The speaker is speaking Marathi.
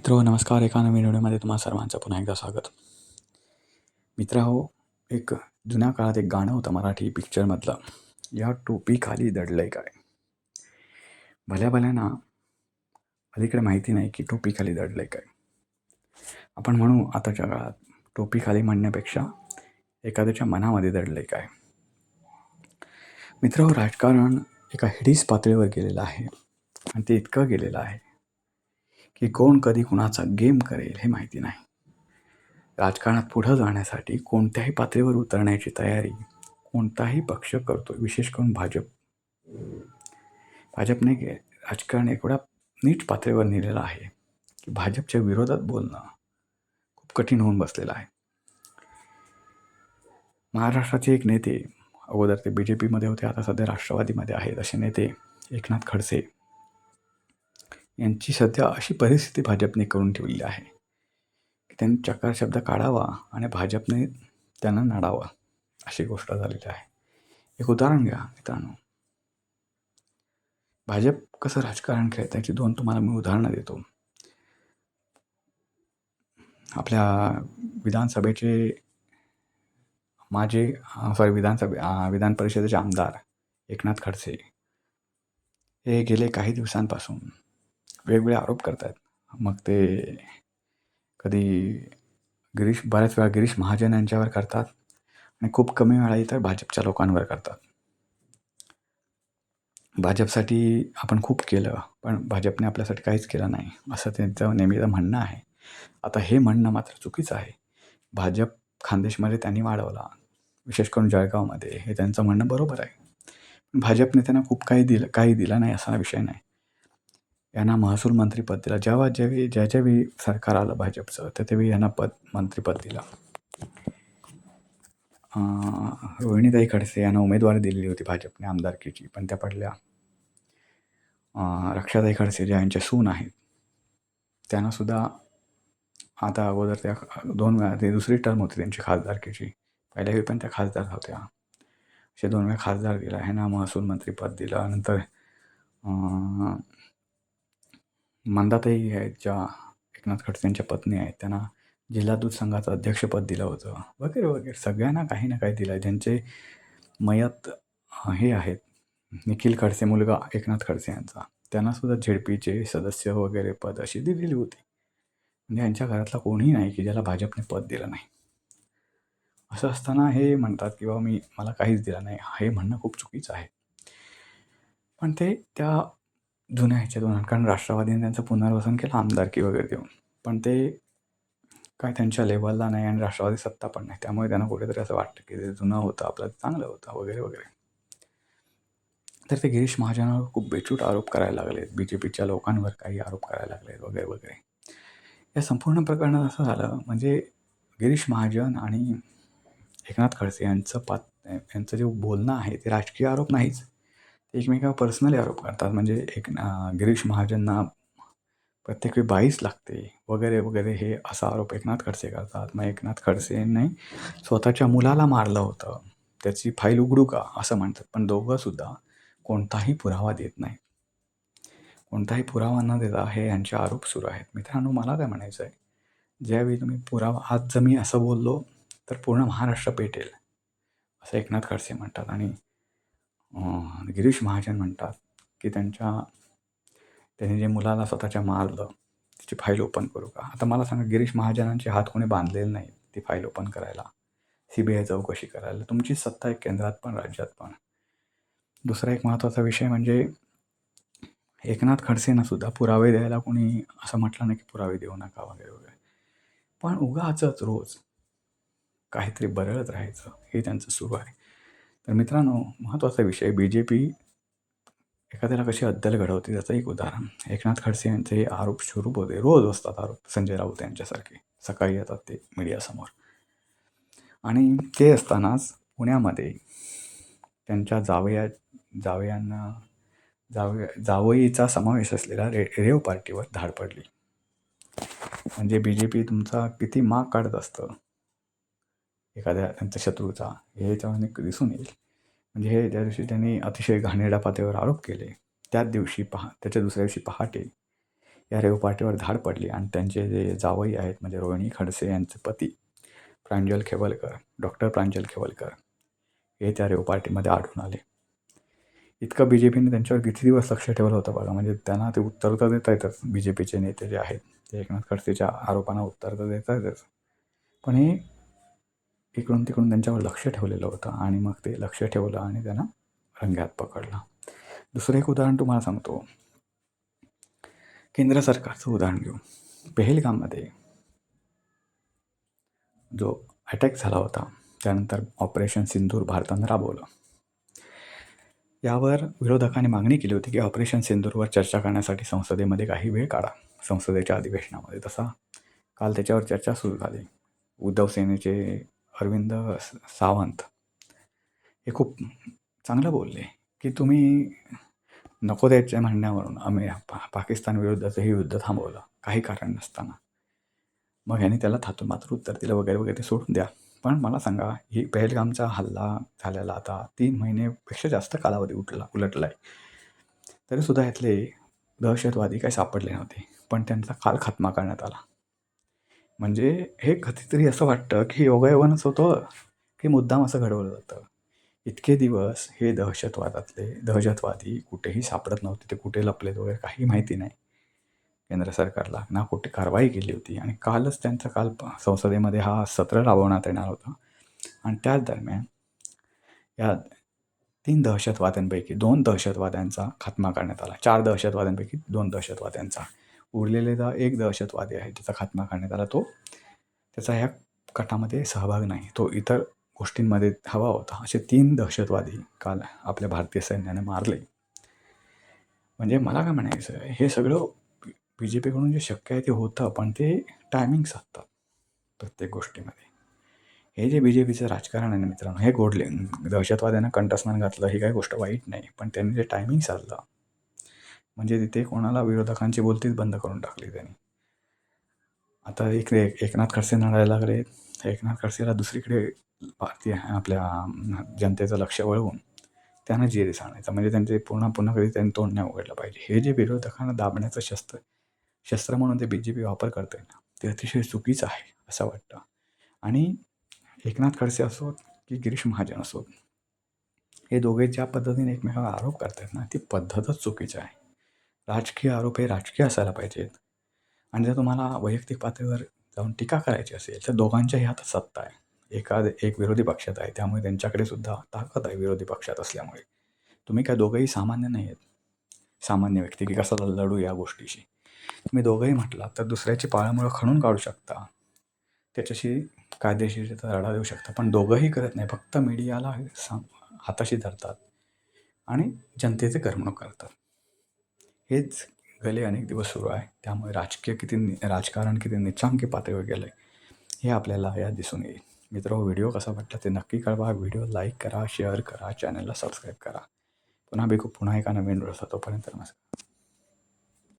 मित्र नमस्कार. एका नवीन व्हिडिओमध्ये तुम्हा सर्वांचं पुन्हा एकदा स्वागत. मित्र हो एक जुन्या काळात एक गाणं होतं मराठी पिक्चरमधलं. या टोपीखाली दडलंय काय? भल्या भल्याना अलीकडे माहिती नाही की टोपीखाली दडलंय काय. आपण म्हणू आताच्या काळात टोपीखाली म्हणण्यापेक्षा एखाद्याच्या मनामध्ये दडलंय काय. मित्र हो राजकारण एका हिडीस पातळीवर गेलेलं आहे. आणि ते इतकं गेलेलं आहे की कोण कधी कुणाचा गेम करेल हे माहिती नाही. राजकारणात पुढं जाण्यासाठी कोणत्याही पातळीवर उतरण्याची तयारी कोणताही पक्ष करतो विशेष करून भाजप. भाजपने राजकारण एवढ्या नीट पातळीवर नेलेलं आहे की भाजपच्या विरोधात बोलणं खूप कठीण होऊन बसलेलं आहे. महाराष्ट्राचे एक नेते अगोदर ते बी जे पीमध्ये होते आता सध्या राष्ट्रवादीमध्ये आहेत असे नेते एकनाथ खडसे. यांची सध्या अशी परिस्थिती भाजपने करून ठेवली आहे की त्यांनी चकार शब्द काढावा आणि भाजपने त्यांना नाडावा अशी गोष्ट झालेली आहे. एक उदाहरण घ्या मित्रांनो. भाजप कसं राजकारण खेळतं याची दोन तुम्हाला मी उदाहरणं देतो. आपल्या विधानसभेचे माझे सॉरी विधानसभे विधान परिषदेचे आमदार एकनाथ खडसे हे गेले काही दिवसांपासून वेगवेगळे आरोप करत आहेत मग ते कधी गिरीश बऱ्याच वेळा गिरीश महाजन यांच्यावर करतात आणि खूप कमी वेळा इतर भाजपच्या लोकांवर करतात. भाजपसाठी आपण खूप केलं पण भाजपने आपल्यासाठी काहीच केलं नाही असं त्यांचं नेहमीचं म्हणणं आहे. आता हे म्हणणं मात्र चुकीचं आहे. भाजप खानदेशमध्ये त्यांनी वाढवला विशेष करून जळगावमध्ये हे त्यांचं म्हणणं बरोबर आहे. भाजपने त्यांना खूप काही दिलं काही दिलं नाही असा विषय नाही. यांना महसूल मंत्रीपद दिलं. जेव्हा ज्यावेळी ज्या ज्यावेळी सरकार आलं भाजपचं तर त्यावेळी यांना पद मंत्रीपद दिलं. रोहिणीताई खडसे यांना उमेदवारी दिलेली होती भाजपने आमदारकीची पण त्या पडल्या. रक्षाताई खडसे ज्या यांच्या सून आहेत त्यांनासुद्धा आता अगोदर त्या दोन वेळा ते दुसरी टर्म होती त्यांची खासदारकीची. पहिल्या वेळी पण त्या खासदार होत्या. असे दोन वेळा खासदार दिला. ह्यांना महसूल मंत्रीपद दिलं. नंतर मंदाताई आहेत ज्या एकनाथ खडसेंच्या पत्नी आहेत त्यांना जिल्हा दूध संघाचं अध्यक्षपद दिलं होतं. वगैरे वगैरे. सगळ्यांना काही ना काही दिलं आहे ज्यांचे मयत हे आहेत निखिल खडसे मुलगा एकनाथ खडसे यांचा. त्यांनासुद्धा झेडपीचे सदस्य वगैरे पद अशी दिलेली होती. म्हणजे यांच्या घरातला कोणीही नाही की ज्याला भाजपने पद दिलं नाही. असं असताना हे म्हणतात की बाबा मी मला काहीच दिलं नाही. हे म्हणणं खूप चुकीचं आहे. पण ते त्या जुन्या ह्याच्यातून कारण राष्ट्रवादीने त्यांचं पुनर्वसन केलं आमदारकी वगैरे देऊन. पण ते काय त्यांच्या लेवलला नाही आणि राष्ट्रवादी सत्ता पण नाही. त्यामुळे त्यांना कुठेतरी असं वाटतं की ते जुनं होतं आपलं चांगलं होतं वगैरे वगैरे. तर ते गिरीश महाजनावर खूप बेचूट आरोप करायला लागलेत. बी जे पीच्या लोकांवर काही आरोप करायला लागलेत वगैरे वगैरे. या संपूर्ण प्रकरणात असं झालं म्हणजे गिरीश महाजन आणि एकनाथ खडसे यांचं पात यांचं जे बोलणं आहे ते राजकीय आरोप नाहीच. एकमेकावर पर्सनली आरोप करतात. म्हणजे एक गिरीश महाजनना प्रत्येक वेळी बाईस लागते. वगैरे वगैरे हे असा आरोप एकनाथ खडसे करतात. मग एकनाथ खडसेंनी स्वतःच्या मुलाला मारलं होतं. त्याची फाईल उघडू का? असं म्हणतात. पण दोघंसुद्धा कोणताही पुरावा देत नाही कोणताही पुरावा न देता हे यांचे आरोप सुरू आहेत. मित्रांनो मला काय म्हणायचं आहे ज्यावेळी तुम्ही पुरावा आज जर मी असं बोललो तर पूर्ण महाराष्ट्र पेटेल असं एकनाथ खडसे म्हणतात. आणि गिरीश महाजन म्हणतात की त्यांच्या त्यांनी जे मुलाला स्वतःच्या मारलं त्याची फाईल ओपन करू का? आता मला सांगा गिरीश महाजनांचे हात कोणी बांधलेले नाही ती फाईल ओपन करायला? सी बी आय चौकशी करायला. तुमची सत्ता आहे केंद्रात पण राज्यात पण. दुसरा एक महत्त्वाचा विषय म्हणजे एकनाथ खडसेंना सुद्धा पुरावे द्यायला कोणी असं म्हटलं नाही की पुरावे देऊ नका वगैरे वगैरे. पण उगाचच रोज काहीतरी बरळत राहायचं हे त्यांचं सुरू आहे. तर मित्रांनो महत्त्वाचा विषय बी जे पी एखाद्याला कशी अद्दल घडवते त्याचं एक उदाहरण. एकनाथ खडसे यांचे हे आरोप स्वरूप होते. रोज असतात आरोप. संजय राऊत यांच्यासारखे. सकाळी येतात ते मीडियासमोर. आणि ते असतानाच पुण्यामध्ये त्यांच्या जावया जावयांना जावया जावईचा समावेश असलेल्या रे रेव पार्टीवर धाड पडली. म्हणजे बी जे पी तुमचा किती माग काढत असतं? एखाद्या त्यांच्या शत्रूचा हे याच्यामध्ये दिसून येईल. म्हणजे हे त्या दिवशी त्यांनी अतिशय घाणेरड्या पातळीवर आरोप केले. त्याच दिवशी पहा त्याच्या दुसऱ्या दिवशी पहाटे या रेवपाटीवर धाड पडली आणि त्यांचे जे जावई आहेत म्हणजे रोहिणी खडसे यांचे पती प्रांजल खेवलकर डॉक्टर प्रांजल खेवलकर हे त्या रेवपार्टीमध्ये आढळून आले. इतकं बी जे पीने त्यांच्यावर किती दिवस लक्ष ठेवलं होतं बघा. म्हणजे त्यांना ते उत्तर तर देता येतच. बी जे पीचे नेते जे आहेत ते एकनाथ खडसेच्या आरोपांना उत्तर तर देता येतच. पण हे इकडून तिकडून त्यांच्यावर लक्ष ठेवलेलं होतं आणि मग ते लक्ष ठेवलं आणि त्यांना रंग्यात पकडलं. दुसरं एक उदाहरण तुम्हाला सांगतो. केंद्र सरकारचं उदाहरण घेऊ. पेहेलगाममध्ये जो अटॅक झाला होता त्यानंतर ऑपरेशन सिंदूर भारतानं राबवलं. यावर विरोधकांनी मागणी केली होती की ऑपरेशन सिंदूरवर चर्चा करण्यासाठी संसदेमध्ये काही वेळ काढा. संसदेच्या अधिवेशनामध्ये तसा. काल त्याच्यावर चर्चा सुरू झाली. उद्धव सेनेचे अरविंद सावंत हे खूप चांगलं बोलले की तुम्ही नको त्याच्या म्हणण्यावरून आम्ही पा पाकिस्तान विरुद्धचं हे युद्ध थांबवलं. काही कारण नसताना. मग याने त्याला थातून मात्र उत्तर दिलं वगैरे वगैरे ते सोडून द्या. पण मला सांगा ही पहलगामचा हल्ला झालेला आता तीन महिनेपेक्षा जास्त कालावधी उठला उलटला आहे तरीसुद्धा यातले दहशतवादी काही सापडले नव्हते पण त्यांचा काल खात्मा करण्यात आला. म्हणजे हे कधीतरी असं वाटतं की योगायोगानंच होतं की मुद्दाम असं घडवलं जातं. इतके दिवस हे दहशतवादातले दहशतवादी कुठेही सापडत नव्हते ते कुठे लपलेत वगैरे काही माहिती नाही. केंद्र सरकारला ना कुठे कारवाई केली होती आणि कालच त्यांचा काल संसदेमध्ये हा सत्र राबवण्यात येणार होता. आणि त्याच दरम्यान या तीन दहशतवाद्यांपैकी दोन दहशतवाद्यांचा खात्मा करण्यात आला. चार दहशतवाद्यांपैकी दोन दहशतवाद्यांचा. उरलेला एक दहशतवादी आहे त्याचा खात्मा करण्यात आला. तो त्याचा ह्या कटामध्ये सहभाग नाही. तो इतर गोष्टींमध्ये हवा होता. असे तीन दहशतवादी काल आपल्या भारतीय सैन्याने मारले. म्हणजे मला काय म्हणायचं हे सगळं बी जे पीकडून जे शक्य आहे ते होतं पण ते टायमिंग साधतात प्रत्येक गोष्टीमध्ये. हे जे बी जे पीचं राजकारण आहे ना मित्रांनो हे गोडले दहशतवाद्यांना कंठस्नान घातलं ही काही गोष्ट वाईट नाही पण त्यांनी जे टायमिंग साधलं म्हणजे तिथे कोणाला विरोधकांची बोलतीच बंद करून टाकली त्यांनी. आता एक एकनाथ खडसे लढायला लागले. एकनाथ खडसेला दुसरीकडे भारतीय आपल्या जनतेचं लक्ष वळवून त्यांना जे सांगायचं म्हणजे त्यांचे पुन्हा पुन्हा कधी त्यांनी तोंड नाही उघडलं पाहिजे. हे जे विरोधकांना दाबण्याचं शस्त्र शस्त्र म्हणून ते बी जे पी वापर करते ना ते अतिशय चुकीचं आहे असं वाटतं. आणि एकनाथ खडसे असोत की गिरीश महाजन असोत हे दोघे ज्या पद्धतीने एकमेकांवर आरोप करतात ना ती पद्धतच चुकीची आहे. राजकीय आरोप हे राजकीय असायला पाहिजेत. आणि जर तुम्हाला वैयक्तिक पातळीवर जाऊन टीका करायची असेल तर दोघांच्याही हातात सत्ता आहे. एका एक विरोधी पक्षात आहे त्यामुळे त्यांच्याकडे सुद्धा ताकद आहे विरोधी पक्षात असल्यामुळे. तुम्ही काय दोघंही सामान्य नाही आहेत सामान्य व्यक्ती की कसा लढू या गोष्टीशी? तुम्ही दोघंही म्हटला तर दुसऱ्याची पाळामुळं खणून काढू शकता. त्याच्याशी कायदेशीरचा लढा देऊ शकता पण दोघंही करत नाही. फक्त मीडियाला साम हाताशी धरतात आणि जनतेचे करमणूक करतात. हेच गेले अनेक दिवस सुरू आहे. त्यामुळे राजकीय किती नि राजकारण किती निचांकी पातळीवर गेलं आहे हे आपल्याला यात दिसून येईल. मित्र हो, व्हिडिओ कसा वाटला ते नक्की कळवा. व्हिडिओ लाईक करा शेअर करा चॅनलला सबस्क्राईब करा. पुन्हा भेटू पुन्हा एका नवीन व्हिडिओ तोपर्यंत नमस्कार.